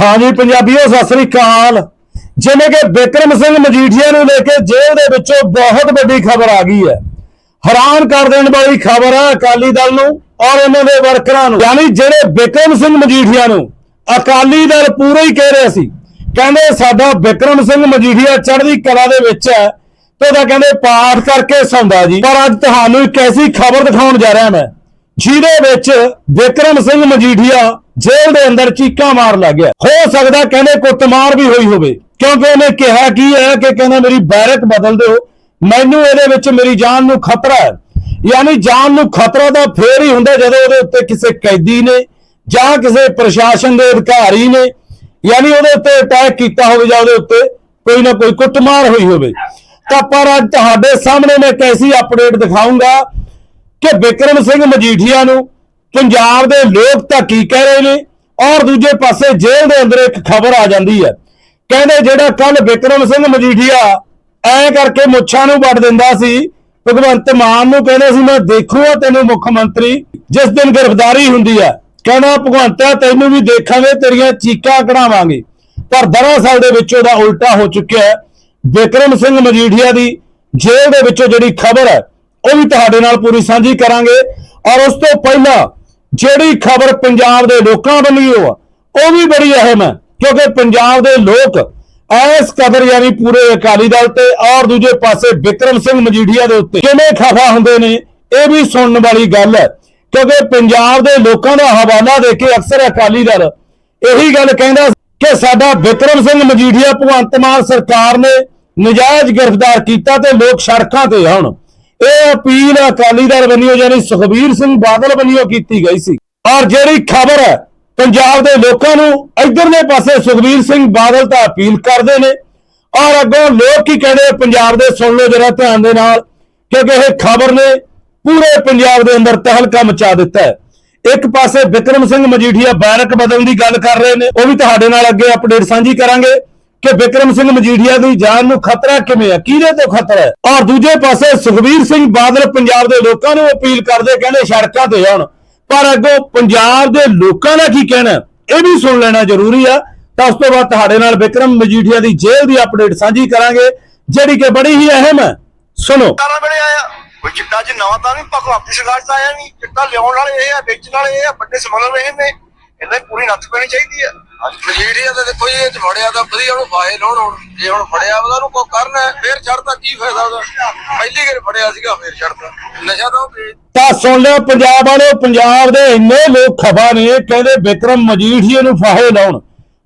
ਹਾਂਜੀ, ਪੰਜਾਬੀਓ, ਸਤਿ ਸ੍ਰੀ ਅਕਾਲ। ਜਿਵੇਂ ਕਿ ਬਿਕਰਮ ਸਿੰਘ ਮਜੀਠੀਆ ਨੂੰ ਲੈ ਕੇ ਜੇਲ੍ਹ ਦੇ ਵਿੱਚੋਂ ਬਹੁਤ ਵੱਡੀ ਖਬਰ ਆ ਗਈ ਹੈ। ਹੈਰਾਨ ਕਰ ਦੇਣ ਵਾਲੀ ਖਬਰ ਹੈ ਅਕਾਲੀ ਦਲ ਨੂੰ ਔਰ ਇਹਨਾਂ ਦੇ ਵਰਕਰਾਂ ਨੂੰ। ਯਾਨੀ ਜਿਹੜੇ ਬਿਕਰਮ ਸਿੰਘ ਮਜੀਠੀਆ ਨੂੰ ਅਕਾਲੀ ਦਲ ਪੂਰੇ ਹੀ ਕਹਿ ਰਿਹਾ ਸੀ। ਕਹਿੰਦੇ ਸਾਡਾ ਬਿਕਰਮ ਸਿੰਘ ਮਜੀਠੀਆ ਚੜ੍ਹਦੀ ਕਲਾ ਦੇ ਵਿੱਚ ਹੈ ਤੇ ਉਹਦਾ ਕਹਿੰਦੇ ਪਾਠ ਕਰਕੇ ਸੌਂਦਾ ਜੀ। ਪਰ ਅੱਜ ਤੁਹਾਨੂੰ ਇੱਕ ਐਸੀ ਖਬਰ ਦਿਖਾਉਣ ਜਾ ਰਿਹਾ ਮੈਂ। ਜਿਹਦੇ ਵਿੱਚ ਵਿਕਰਮ ਸਿੰਘ ਮਜੀਠੀਆ ਜੇਲ੍ਹ ਦੇ ਅੰਦਰ ਚੀਕਾਂ ਮਾਰ ਲੱਗ ਗਿਆ। ਹੋ ਸਕਦਾ ਕਹਿੰਦੇ ਕੁੱਟਮਾਰ ਵੀ ਹੋਈ ਹੋਵੇ, ਕਿਉਂਕਿ ਉਹਨੇ ਕਿਹਾ ਕੀ ਹੈ ਕਿ ਕਹਿੰਦਾ ਮੇਰੀ ਬੈਰਕ ਬਦਲ ਦਿਓ, ਮੈਨੂੰ ਇਹਦੇ ਵਿੱਚ ਮੇਰੀ ਜਾਨ ਨੂੰ ਖਤਰਾ ਹੈ। ਯਾਨੀ ਜਾਨ ਨੂੰ ਖਤਰਾ ਤਾਂ ਫੇਰ ਹੀ ਹੁੰਦਾ ਜਦੋਂ ਉਹਦੇ ਉੱਤੇ ਕਿਸੇ ਕੈਦੀ ਨੇ ਜਾਂ ਕਿਸੇ ਪ੍ਰਸ਼ਾਸਨ ਦੇ ਅਧਿਕਾਰੀ ਨੇ, ਯਾਨੀ ਉਹਦੇ ਉੱਤੇ ਅਟੈਕ ਕੀਤਾ ਹੋਵੇ ਜਾਂ ਉਹਦੇ ਉੱਤੇ ਕੋਈ ਨਾ ਕੋਈ ਕੁੱਟਮਾਰ ਹੋਈ ਹੋਵੇ। ਤਾਂ ਪਰ ਅੱਜ ਤੁਹਾਡੇ ਸਾਹਮਣੇ ਮੈਂ ਇੱਕ ਐਸੀ ਅਪਡੇਟ ਦਿਖਾਉਂਗਾ ਕਿ ਵਿਕਰਮ ਸਿੰਘ ਮਜੀਠੀਆ ਨੂੰ ਪੰਜਾਬ ਦੇ ਲੋਕ ਤਾਂ ਕੀ ਕਹਿ ਰਹੇ ਨੇ ਔਰ ਦੂਜੇ ਪਾਸੇ ਜੇਲ੍ਹ ਦੇ ਅੰਦਰ ਇੱਕ ਖਬਰ ਆ ਜਾਂਦੀ ਹੈ। ਕਹਿੰਦੇ ਜਿਹੜਾ ਕੱਲ ਵਿਕਰਮ ਸਿੰਘ ਮਜੀਠੀਆ ਐ ਕਰਕੇ ਮੁੱਛਾਂ ਨੂੰ ਵੱਢ ਦਿੰਦਾ ਸੀ, ਭਗਵੰਤ ਮਾਨ ਨੂੰ ਕਹਿੰਦੇ ਸੀ, ਮੈਂ ਦੇਖੂਗਾ ਤੈਨੂੰ ਮੁੱਖ ਮੰਤਰੀ। ਜਿਸ ਦਿਨ ਗ੍ਰਿਫਤਾਰੀ ਹੁੰਦੀ ਹੈ, ਕਹਿੰਦਾ, ਭਗਵੰਤਾ, ਤੈਨੂੰ ਵੀ ਦੇਖਾਂਗੇ, ਤੇਰੀਆਂ ਚੀਕਾਂ ਕਢਾਵਾਂਗੇ। ਪਰ ਦਰਅਸਲ ਦੇ ਵਿੱਚ ਉਹਦਾ ਉਲਟਾ ਹੋ ਚੁੱਕਿਆ ਹੈ। ਵਿਕਰਮ ਸਿੰਘ ਮਜੀਠੀਆ ਦੀ ਜੇਲ੍ਹ ਦੇ ਵਿੱਚੋਂ ਜਿਹੜੀ ਖਬਰ ਹੈ ਉਹ ਵੀ ਤੁਹਾਡੇ ਨਾਲ ਪੂਰੀ ਸਾਂਝੀ ਕਰਾਂਗੇ। ਔਰ ਉਸ ਤੋਂ ਪਹਿਲਾਂ ਜਿਹੜੀ ਖਬਰ ਪੰਜਾਬ ਦੇ ਲੋਕਾਂ ਵੱਲੋਂ ਆ ਉਹ ਵੀ ਬੜੀ ਅਹਿਮ ਹੈ, ਕਿਉਂਕਿ ਪੰਜਾਬ ਦੇ ਲੋਕ ਐਸ ਕਦਰ ਯਾਨੀ ਪੂਰੇ ਅਕਾਲੀ ਦਲ ਤੇ ਔਰ ਦੂਜੇ ਪਾਸੇ ਵਿਕਰਮ ਸਿੰਘ ਮਜੀਠੀਆ ਦੇ ਉੱਤੇ ਕਿਵੇਂ ਖਫਾ ਹੁੰਦੇ ਨੇ, ਇਹ ਵੀ ਸੁਣਨ ਵਾਲੀ ਗੱਲ ਹੈ। ਕਿਉਂਕਿ ਪੰਜਾਬ ਦੇ ਲੋਕਾਂ ਦਾ ਹਵਾਲਾ ਦੇ ਕੇ ਅਕਸਰ ਅਕਾਲੀ ਦਲ ਇਹੀ ਗੱਲ ਕਹਿੰਦਾ ਕਿ ਸਾਡਾ ਵਿਕਰਮ ਸਿੰਘ ਮਜੀਠੀਆ, ਭਗਵੰਤ ਮਾਨ ਸਰਕਾਰ ਨੇ ਨਜਾਇਜ਼ ਗ੍ਰਿਫਤਾਰ ਕੀਤਾ ਤੇ ਲੋਕ ਸੜਕਾਂ ਤੇ ਆਉਣ। ਇਹ ਅਪੀਲ ਅਕਾਲੀ ਦਲ ਵੱਲੋਂ ਯਾਨੀ ਸੁਖਬੀਰ ਸਿੰਘ ਬਾਦਲ ਵੱਲੋਂ ਕੀਤੀ ਗਈ ਸੀ। ਔਰ ਜਿਹੜੀ ਖਬਰ ਹੈ, ਪੰਜਾਬ ਦੇ ਲੋਕਾਂ ਨੂੰ ਇਧਰਲੇ ਪਾਸੇ ਸੁਖਬੀਰ ਸਿੰਘ ਬਾਦਲ ਤਾਂ ਅਪੀਲ ਕਰਦੇ ਨੇ। ਔਰ ਅੱਗੋਂ ਲੋਕ ਕੀ ਕਹਿੰਦੇ, ਪੰਜਾਬ ਦੇ ਸੁਣ ਲਓ ਜਰਾ ਧਿਆਨ ਦੇ ਨਾਲ, ਕਿਉਂਕਿ ਇਹ ਖਬਰ ਨੇ ਪੂਰੇ ਪੰਜਾਬ ਦੇ ਅੰਦਰ ਤਹਿਲਕਾ ਮਚਾ ਦਿੱਤਾ ਹੈ। ਇੱਕ ਪਾਸੇ ਵਿਕਰਮ ਸਿੰਘ ਮਜੀਠੀਆ ਬੈਰਕ ਬਦਲਣ ਦੀ ਗੱਲ ਕਰ ਰਹੇ ਨੇ, ਉਹ ਵੀ ਤੁਹਾਡੇ ਨਾਲ ਅੱਗੇ ਅਪਡੇਟ ਸਾਂਝੀ ਕਰਾਂਗੇ। ਕਿ ਵਿਕਰਮ ਸਿੰਘ ਮਜੀਠੀਆ ਦੀ ਜਾਨ ਨੂੰ ਖਤਰਾ ਕਿਵੇਂ ਹੈ? ਕਿਹਦੇ ਤੋਂ ਖਤਰਾ ਹੈ? ਔਰ ਦੂਜੇ ਪਾਸੇ ਸੁਖਬੀਰ ਸਿੰਘ ਬਾਦਲ ਪੰਜਾਬ ਦੇ ਲੋਕਾਂ ਨੂੰ ਅਪੀਲ ਕਰਦੇ, ਕਹਿੰਦੇ ਸੜਕਾਂ ਤੇ ਆਉਣ। ਪਰ ਅੱਗੋਂ ਪੰਜਾਬ ਦੇ ਲੋਕਾਂ ਦਾ ਕੀ ਕਹਿਣਾ ਇਹ ਵੀ ਸੁਣ ਲੈਣਾ ਜ਼ਰੂਰੀ ਆ। ਤਾਂ ਉਸ ਤੋਂ ਬਾਅਦ ਤੁਹਾਡੇ ਨਾਲ ਵਿਕਰਮ ਮਜੀਠੀਆ ਦੀ ਜੇਲ੍ਹ ਦੀ ਅਪਡੇਟ ਸਾਂਝੀ ਕਰਾਂਗੇ, ਜਿਹੜੀ ਕਿ ਬੜੀ ਹੀ ਅਹਿਮ ਹੈ। ਸੁਣੋ। ਕਾਰਾ ਬਣੇ ਆਇਆ ਕੋਈ ਚਿੱਟਾ ਚ ਨਵਾਂ ਤਾਂ ਨਹੀਂ ਭਗਵੰਤੀ ਸਰਕਾਰ ਚ ਆਇਆ ਨਹੀਂ। ਚਿੱਟਾ ਲਿਆਉਣ ਵਾਲੇ ਇਹ ਆ, ਵੇਚਣ ਵਾਲੇ ਇਹ ਆ, ਵੱਡੇ ਸਮਗਲਰ ਇਹ ਨੇ ਇਹਨਾਂ ਦੀ ਪੂਰੀ ਨੱਥ ਪੈਣੀ ਚਾਹੀਦੀ ਆ। ਮਜੀਠੀਆ ਤਾਂ ਦੇਖੋ ਜੀ, ਇਹ ਚ ਫੜਿਆ ਤਾਂ ਵਧੀਆ, ਉਹਨੂੰ ਫਾਇਲ ਹੋਣ ਹੁਣ। ਜੇ ਹੁਣ ਫੜਿਆ ਵਾ ਉਹਨੂੰ ਕੋ ਕਰਨਾ, ਫੇਰ ਛੱਡਦਾ ਕੀ ਫਾਇਦਾ ਉਹਦਾ? ਪਹਿਲੀ ਵਾਰ ਫੜਿਆ ਸੀਗਾ, ਫੇਰ ਛੱਡਦਾ ਨਸ਼ਾ ਤਾਂ ਉਹ ਵੇਚ ਤਾਂ ਸੁਣ ਲਿਓ, ਪੰਜਾਬ ਵਾਲਿਓ ਪੰਜਾਬ ਦੇ ਇੰਨੇ ਲੋਕ ਖਬਾ ਨੇ, ਕਹਿੰਦੇ ਵਿਕਰਮ ਮਜੀਠੀਏ ਨੂੰ ਫਾਹੇ ਲਾਉਣ।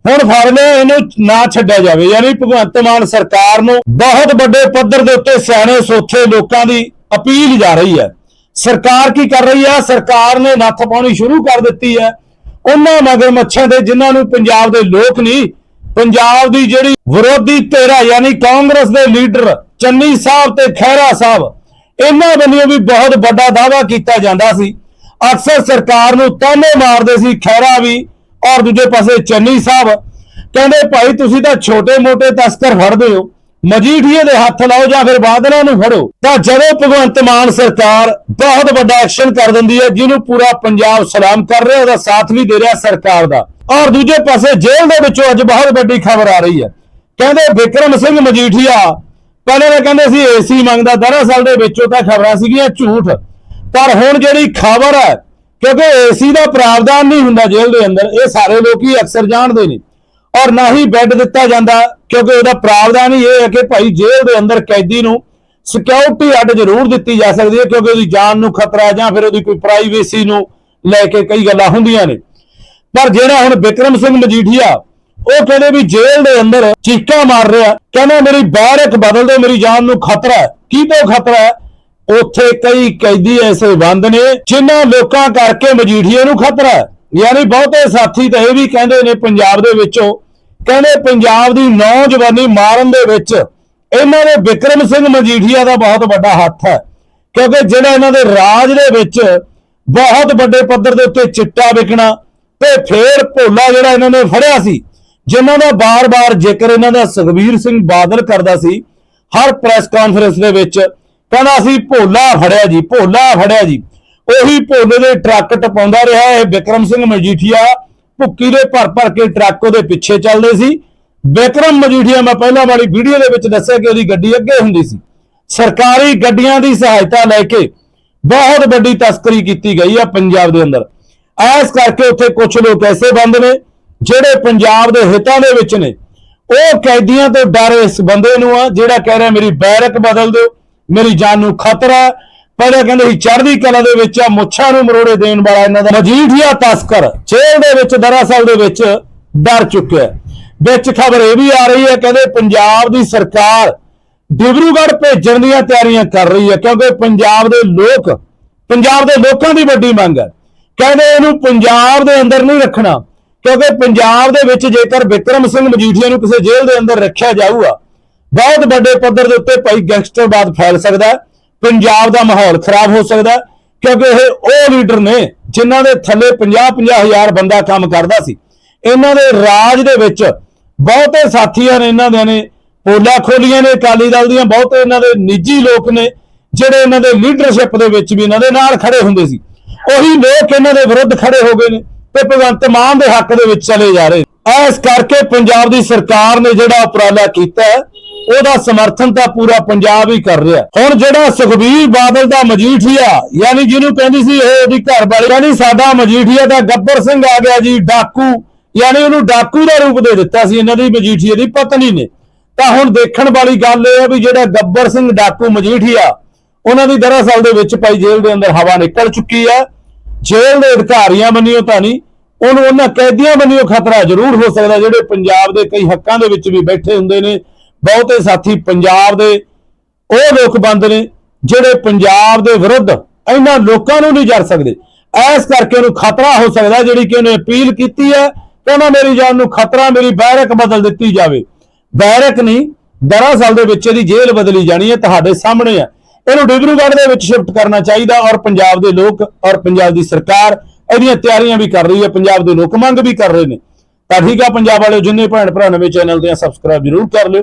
ਹੁਣ ਫੜ ਇਹਨੂੰ ਨਾ ਛੱਡਿਆ ਜਾਵੇ। ਯਾਨੀ ਭਗਵੰਤ ਮਾਨ ਸਰਕਾਰ ਨੂੰ ਬਹੁਤ ਵੱਡੇ ਪੱਧਰ ਦੇ ਉੱਤੇ ਸਿਆਣੇ ਸੋਥੇ ਲੋਕਾਂ ਦੀ ਅਪੀਲ ਜਾ ਰਹੀ ਹੈ। ਸਰਕਾਰ ਕੀ ਕਰ ਰਹੀ ਹੈ? ਸਰਕਾਰ ਨੇ ਨੱਥ ਪਾਉਣੀ ਸ਼ੁਰੂ ਕਰ ਦਿੱਤੀ ਹੈ। ਉਹਨਾਂ ਮਗਰ ਮੱਛਾਂ ਦੇ ਜਿਨ੍ਹਾਂ ਨੂੰ ਪੰਜਾਬ ਦੇ ਲੋਕ ਨਹੀਂ, ਪੰਜਾਬ ਦੀ ਜਿਹੜੀ ਵਿਰੋਧੀ ਧਿਰ ਹੈ ਯਾਨੀ ਕਾਂਗਰਸ ਦੇ ਲੀਡਰ ਚੰਨੀ ਸਾਹਿਬ ਤੇ ਖਹਿਰਾ ਸਾਹਿਬ, ਇਹਨਾਂ ਵੱਲੋਂ ਵੀ ਬਹੁਤ ਵੱਡਾ ਦਾਅਵਾ ਕੀਤਾ ਜਾਂਦਾ ਸੀ। ਅਕਸਰ ਸਰਕਾਰ ਨੂੰ ਤਾਨੇ ਮਾਰਦੇ ਸੀ ਖਹਿਰਾ ਵੀ, ਔਰ ਦੂਜੇ ਪਾਸੇ ਚੰਨੀ ਸਾਹਿਬ, ਕਹਿੰਦੇ ਭਾਈ ਤੁਸੀਂ ਤਾਂ ਛੋਟੇ-ਮੋਟੇ ਤਸਕਰ ਫੜਦੇ ਹੋ। ਮਜੀਠੀਏ ਦੇ ਹੱਥ ਲਾਓ ਜਾਂ ਫਿਰ ਬਾਦਲਾਂ ਨੂੰ ਫੜੋ, ਤਾਂ ਜਦੋਂ ਭਗਵੰਤ ਮਾਨ ਸਰਕਾਰ ਬਹੁਤ ਵੱਡਾ ਐਕਸ਼ਨ ਕਰ ਦਿੰਦੀ ਹੈ, ਜਿਹਨੂੰ ਪੂਰਾ ਪੰਜਾਬ ਸਲਾਮ ਕਰ ਰਿਹਾ, ਉਹਦਾ ਸਾਥ ਵੀ ਦੇ ਰਿਹਾ ਸਰਕਾਰ ਦਾ। ਔਰ ਦੂਜੇ ਪਾਸੇ ਜੇਲ੍ਹ ਦੇ ਵਿੱਚੋਂ ਅੱਜ ਬਹੁਤ ਵੱਡੀ ਖਬਰ ਆ ਰਹੀ ਹੈ। ਕਹਿੰਦੇ ਵਿਕਰਮ ਸਿੰਘ ਮਜੀਠੀਆ, ਪਹਿਲੇ ਤਾਂ ਕਹਿੰਦੇ ਸੀ ਏਸੀ ਮੰਗਦਾ, ਦਰਅਸਲ ਦੇ ਵਿੱਚੋਂ ਤਾਂ ਖਬਰਾਂ ਸੀਗੀਆਂ ਝੂਠ। ਪਰ ਹੁਣ ਜਿਹੜੀ ਖਬਰ ਹੈ, ਕਿਉਂਕਿ ਏਸੀ ਦਾ ਪ੍ਰਾਵਧਾਨ ਨਹੀਂ ਹੁੰਦਾ ਜੇਲ੍ਹ ਦੇ ਅੰਦਰ, ਇਹ ਸਾਰੇ ਲੋਕ ਹੀ ਅਕਸਰ ਜਾਣਦੇ ਨੇ। ਔਰ ਨਾ ਹੀ ਬੈੱਡ ਦਿੱਤਾ ਜਾਂਦਾ ਕਿਉਂਕਿ ਉਹਦਾ ਪ੍ਰਾਵਧਾਨ ਹੀ ਇਹ ਹੈ ਕਿ ਭਾਈ ਜੇਲ੍ਹ ਦੇ ਅੰਦਰ ਕੈਦੀ ਨੂੰ ਸਿਕਿਉਰਿਟੀ ਅੱਡ ਜ਼ਰੂਰ ਦਿੱਤੀ ਜਾ ਸਕਦੀ ਹੈ ਕਿਉਂਕਿ ਉਹਦੀ ਜਾਨ ਨੂੰ ਖਤਰਾ ਜਾਂ ਫਿਰ ਉਹਦੀ ਕੋਈ ਪ੍ਰਾਈਵੇਸੀ ਨੂੰ ਲੈ ਕੇ ਕਈ ਗੱਲਾਂ ਹੁੰਦੀਆਂ ਨੇ। ਪਰ ਜਿਹੜਾ ਹੁਣ ਵਿਕਰਮ ਸਿੰਘ ਮਜੀਠੀਆ, ਉਹ ਕਹਿੰਦੇ ਵੀ ਜੇਲ੍ਹ ਦੇ ਅੰਦਰ ਚੀਕਾਂ ਮਾਰ ਰਿਹਾ, ਕਹਿੰਦਾ ਮੇਰੀ ਬੈਰਕ ਬਦਲ ਦੇ ਮੇਰੀ ਜਾਨ ਨੂੰ ਖਤਰਾ ਹੈ। ਕੀ ਤੋਂ ਖਤਰਾ ਹੈ? ਉੱਥੇ ਕਈ ਕੈਦੀ ਐਸੇ ਬੰਦ ਨੇ ਜਿਨ੍ਹਾਂ ਲੋਕਾਂ ਕਰਕੇ ਮਜੀਠੀਏ ਨੂੰ ਖਤਰਾ ਹੈ। ਯਾਨੀ ਬਹੁਤੇ ਸਾਥੀ ਤਾਂ ਇਹ ਵੀ ਕਹਿੰਦੇ ਨੇ, ਪੰਜਾਬ ਦੇ ਵਿੱਚੋਂ ਕਹਿੰਦੇ ਪੰਜਾਬ ਦੀ ਨੌਜਵਾਨੀ ਮਾਰਨ ਦੇ ਵਿੱਚ ਇਹਨਾਂ ਦੇ ਵਿਕਰਮ ਸਿੰਘ ਮਜੀਠੀਆ ਦਾ ਬਹੁਤ ਵੱਡਾ ਹੱਥ ਹੈ, ਕਿਉਂਕਿ ਜਿਹੜਾ ਇਹਨਾਂ ਦੇ ਰਾਜ ਦੇ ਵਿੱਚ ਬਹੁਤ ਵੱਡੇ ਪੱਧਰ ਦੇ ਉੱਤੇ ਚਿੱਟਾ ਵਿਕਣਾ ਤੇ ਫੇਰ ਭੋਲਾ ਜਿਹੜਾ ਇਹਨਾਂ ਨੇ ਫੜਿਆ ਸੀ, ਜਿਨ੍ਹਾਂ ਦਾ ਬਾਰ-ਬਾਰ ਜ਼ਿਕਰ ਇਹਨਾਂ ਦਾ ਸੁਖਬੀਰ ਸਿੰਘ ਬਾਦਲ ਕਰਦਾ ਸੀ, ਹਰ ਪ੍ਰੈਸ ਕਾਨਫਰੰਸ ਦੇ ਵਿੱਚ ਕਹਿੰਦਾ ਸੀ, ਭੋਲਾ ਫੜਿਆ ਜੀ, ਭੋਲਾ ਫੜਿਆ ਜੀ। ਉਹੀ ਭੋਲੇ ਦੇ ਟਰੱਕ ਟਪਾਉਂਦਾ ਰਿਹਾ ਇਹ ਵਿਕਰਮ ਸਿੰਘ ਮਜੀਠੀਆ ਭੁੱਕੀ ਦੇ ਭਰ ਭਰ ਕੇ ਟਰੱਕ ਉਹਦੇ ਪਿੱਛੇ ਚੱਲਦੇ ਸੀ। ਵਿਕਰਮ ਮਜੀਠੀਆ, ਮੈਂ ਪਹਿਲਾਂ ਵਾਲੀ ਵੀਡੀਓ ਦੇ ਵਿੱਚ ਦੱਸਿਆ ਕਿ ਉਹਦੀ ਗੱਡੀ ਅੱਗੇ ਹੁੰਦੀ ਸੀ। ਸਰਕਾਰੀ ਗੱਡੀਆਂ ਦੀ ਸਹਾਇਤਾ ਲੈ ਕੇ ਬਹੁਤ ਵੱਡੀ ਤਸਕਰੀ ਕੀਤੀ ਗਈ ਆ ਪੰਜਾਬ ਦੇ ਅੰਦਰ। ਐਸ ਕਰਕੇ ਉੱਥੇ ਕੁਝ ਲੋਕ ਐਸੇ ਬੰਦ ਨੇ, ਜਿਹੜੇ ਪੰਜਾਬ ਦੇ ਹਿੱਤਾਂ ਦੇ ਵਿੱਚ ਨੇ। ਉਹ ਕੈਦੀਆਂ ਤੋਂ ਡਰ ਇਸ ਬੰਦੇ ਨੂੰ ਆ, ਜਿਹੜਾ ਕਹਿ ਰਿਹਾ, ਮੇਰੀ ਬੈਰਕ ਬਦਲ ਦਿਓ, ਮੇਰੀ ਜਾਨ ਨੂੰ ਖਤਰਾ ਹੈ। ਕਹਿੰਦੇ ਸੀ, ਚੜ੍ਹਦੀ ਕਲਾ ਦੇ ਵਿੱਚ ਆ, ਮੁੱਛਾਂ ਨੂੰ ਮਰੋੜੇ ਦੇਣ ਵਾਲਾ ਇਹਨਾਂ ਦਾ ਮਜੀਠੀਆ ਤਸਕਰ, ਜੇਲ੍ਹ ਦੇ ਵਿੱਚ, ਦਰਅਸਲ ਦੇ ਵਿੱਚ ਡਰ ਚੁੱਕਿਆ ਵਿੱਚ ਖਬਰ ਇਹ ਵੀ ਆ ਰਹੀ ਹੈ, ਕਹਿੰਦੇ ਪੰਜਾਬ ਦੀ ਸਰਕਾਰ ਡਿਬਰੂਗੜ੍ਹ ਭੇਜਣ ਦੀਆਂ ਤਿਆਰੀਆਂ ਕਰ ਰਹੀ ਹੈ, ਕਿਉਂਕਿ ਪੰਜਾਬ ਦੇ ਲੋਕ, ਪੰਜਾਬ ਦੇ ਲੋਕਾਂ ਦੀ ਵੱਡੀ ਮੰਗ ਹੈ ਕਹਿੰਦੇ ਇਹਨੂੰ ਪੰਜਾਬ ਦੇ ਅੰਦਰ ਨਹੀਂ ਰੱਖਣਾ, ਕਿਉਂਕਿ ਪੰਜਾਬ ਦੇ ਵਿੱਚ ਜੇਕਰ ਵਿਕਰਮ ਸਿੰਘ ਮਜੀਠੀਆ ਨੂੰ ਕਿਸੇ ਜੇਲ੍ਹ ਦੇ ਅੰਦਰ ਰੱਖਿਆ ਜਾਊਗਾ, ਬਹੁਤ ਵੱਡੇ ਪੱਧਰ ਦੇ ਉੱਤੇ ਭਾਈ ਗੈਂਗਸਟਰਵਾਦ ਫੈਲ ਸਕਦਾ ਹੈ ਪੰਜਾਬ ਦਾ ਮਾਹੌਲ ਖਰਾਬ ਹੋ ਸਕਦਾ ਕਿਉਂਕਿ ਇਹ ਉਹ ਲੀਡਰ ਨੇ ਜਿਨ੍ਹਾਂ ਦੇ ਥੱਲੇ 50-50 ਹਜ਼ਾਰ ਬੰਦਾ ਕੰਮ ਕਰਦਾ ਸੀ ਇਹਨਾਂ ਦੇ ਰਾਜ ਦੇ ਵਿੱਚ ਬਹੁਤੇ ਸਾਥੀਆਂ ਨੇ ਇਹਨਾਂ ਦੇ ਨੇ, ਪੋਲਾ ਖੋਲੀਆਂ ਨੇ, ਅਕਾਲੀ ਦਲ ਦੀਆਂ ਬਹੁਤੇ ਇਹਨਾਂ ਦੇ ਨਿੱਜੀ ਲੋਕ ਨੇ, ਜਿਹੜੇ ਇਹਨਾਂ ਦੇ ਲੀਡਰਸ਼ਿਪ ਦੇ ਵਿੱਚ ਵੀ ਇਹਨਾਂ ਦੇ ਨਾਲ ਖੜੇ ਹੁੰਦੇ ਸੀ ਉਹੀ ਲੋਕ ਇਹਨਾਂ ਦੇ ਵਿਰੁੱਧ ਖੜੇ ਹੋ ਗਏ ਨੇ ਤੇ ਭਗਵੰਤ ਮਾਨ ਦੇ ਹੱਕ ਦੇ ਵਿੱਚ ਚਲੇ ਜਾ ਰਹੇ ਨੇ। ਇਸ ਕਰਕੇ ਪੰਜਾਬ ਦੀ ਸਰਕਾਰ ਨੇ ਜਿਹੜਾ ਉਪਰਾਲਾ ਕੀਤਾ ਉਹਦਾ ਸਮਰਥਨ ਤਾਂ ਪੂਰਾ ਪੰਜਾਬ ਹੀ ਕਰ ਰਿਹਾ। ਹੁਣ ਜਿਹੜਾ ਸੁਖਬੀਰ ਬਾਦਲ ਦਾ ਮਜੀਠੀਆ, ਯਾਨੀ ਜਿਹਨੂੰ ਕਹਿੰਦੀ ਸੀ ਇਹ ਉਹਦੀ ਘਰ ਵਾਲੀ ਯਾਨੀ ਸਾਡਾ ਮਜੀਠੀਆ ਦਾ ਗੱਬਰ ਸਿੰਘ ਆ ਗਿਆ ਜੀ, ਡਾਕੂ, ਯਾਨੀ ਉਹਨੂੰ ਡਾਕੂ ਦਾ ਰੂਪ ਦੇ ਦਿੱਤਾ ਸੀ, ਇਹਨਾਂ ਦੀ ਮਜੀਠੀਆ ਦੀ ਪਤਨੀ ਨੇ। ਤਾਂ ਹੁਣ ਦੇਖਣ ਵਾਲੀ ਗੱਲ ਇਹ ਹੈ ਵੀ ਜਿਹੜਾ ਗੱਬਰ ਸਿੰਘ, ਡਾਕੂ, ਮਜੀਠੀਆ, ਉਹਨਾਂ ਦੀ ਦਰਅਸਲ ਦੇ ਵਿੱਚ ਭਾਈ ਜੇਲ੍ਹ ਦੇ ਅੰਦਰ ਹਵਾ ਨਿਕਲ ਚੁੱਕੀ ਹੈ ਜੇਲ੍ਹ ਦੇ ਅਧਿਕਾਰੀਆਂ ਬੰਨਿਓ ਤਾਂ ਨਹੀਂ, ਉਹਨੂੰ ਉਹਨਾਂ ਕੈਦੀਆਂ ਬੰਨਿਓ ਖਤਰਾ ਜ਼ਰੂਰ ਹੋ ਸਕਦਾ, ਜਿਹੜੇ ਪੰਜਾਬ ਦੇ ਕਈ ਹੱਕਾਂ ਦੇ ਵਿੱਚ ਵੀ ਬੈਠੇ ਹੁੰਦੇ ਨੇ। ਬਹੁਤੇ ਸਾਥੀ ਪੰਜਾਬ ਦੇ ਉਹ ਲੋਕ ਬੰਦ ਨੇ ਜਿਹੜੇ ਪੰਜਾਬ ਦੇ ਵਿਰੁੱਧ ਇਹਨਾਂ ਲੋਕਾਂ ਨੂੰ ਨਹੀਂ ਜਰ ਸਕਦੇ। ਐਸ ਕਰਕੇ ਉਹਨੂੰ ਖਤਰਾ ਹੋ ਸਕਦਾ ਜਿਹੜੀ ਕਿ ਉਹਨੇ ਅਪੀਲ ਕੀਤੀ ਹੈ ਕਹਿੰਦਾ ਮੇਰੀ ਜਾਨ ਨੂੰ ਖਤਰਾ, ਮੇਰੀ ਬੈਰਕ ਬਦਲ ਦਿੱਤੀ ਜਾਵੇ। ਬੈਰਕ ਨਹੀਂ, ਦਰਅਸਲ ਦੇ ਵਿੱਚ ਇਹਦੀ ਜੇਲ੍ਹ ਬਦਲੀ ਜਾਣੀ ਹੈ, ਤੁਹਾਡੇ ਸਾਹਮਣੇ ਹੈ। ਇਹਨੂੰ ਡਿਬਰੂਗੜ੍ਹ ਦੇ ਵਿੱਚ ਸ਼ਿਫਟ ਕਰਨਾ ਚਾਹੀਦਾ ਔਰ ਪੰਜਾਬ ਦੇ ਲੋਕ ਔਰ ਪੰਜਾਬ ਦੀ ਸਰਕਾਰ ਇਹਦੀਆਂ ਤਿਆਰੀਆਂ ਵੀ ਕਰ ਰਹੀ ਹੈ, ਪੰਜਾਬ ਦੇ ਲੋਕ ਮੰਗ ਵੀ ਕਰ ਰਹੇ ਨੇ। ਤਾਂ ਠੀਕ ਆ, ਪੰਜਾਬ ਵਾਲਿਓ ਜਿੰਨੇ ਭੈਣ ਭਰਾ ਨਵੇਂ ਚੈਨਲ ਤੇ ਸਬਸਕ੍ਰਾਈਬ ਜਰੂਰ ਕਰ ਲਿਓ।